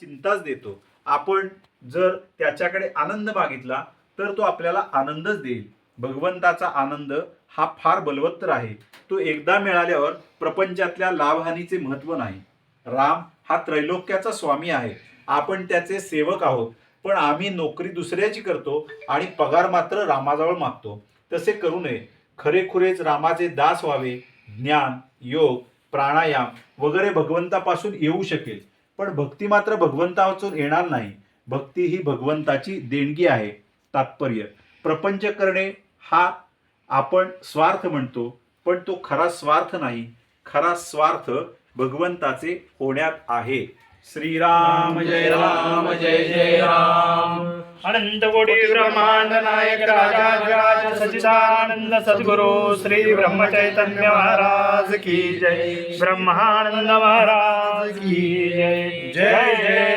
चिंताच देतो. आपण जर त्याच्याकडे आनंद मागितला तर तो आपल्याला आनंदच देईल. भगवंताचा आनंद हा फार बलवत्तर आहे. तो एकदा मिळाल्यावर प्रपंचातल्या लाभहानीचे महत्त्व नाही. राम हा त्रैलोक्याचा स्वामी आहे. आपण त्याचे सेवक आहोत. पण आम्ही नोकरी दुसऱ्याची करतो आणि पगार मात्र रामाजवळ मागतो. तसे करू नये. खरेखुरेच रामाचे दास व्हावे. ज्ञान योग प्राणायाम वगैरे भगवंतापासून येऊ शकेल. पण भक्ती मात्र भगवंतावाचून येणार नाही. भक्ती ही भगवंताची देणगी आहे. तात्पर्य. प्रपंच करणे हा आपण स्वार्थ म्हणतो पण तो खरा स्वार्थ नाही. खरा स्वार्थ भगवंताचे होण्यात आहे. श्रीराम जय राम जय जय राम. अनंत कोटी ब्रह्मांड नायक राजा सचिदानंद सद्गुरु श्री ब्रह्मचैतन्य महाराज की जय। ब्रह्मानंद महाराज की जय। जय जय।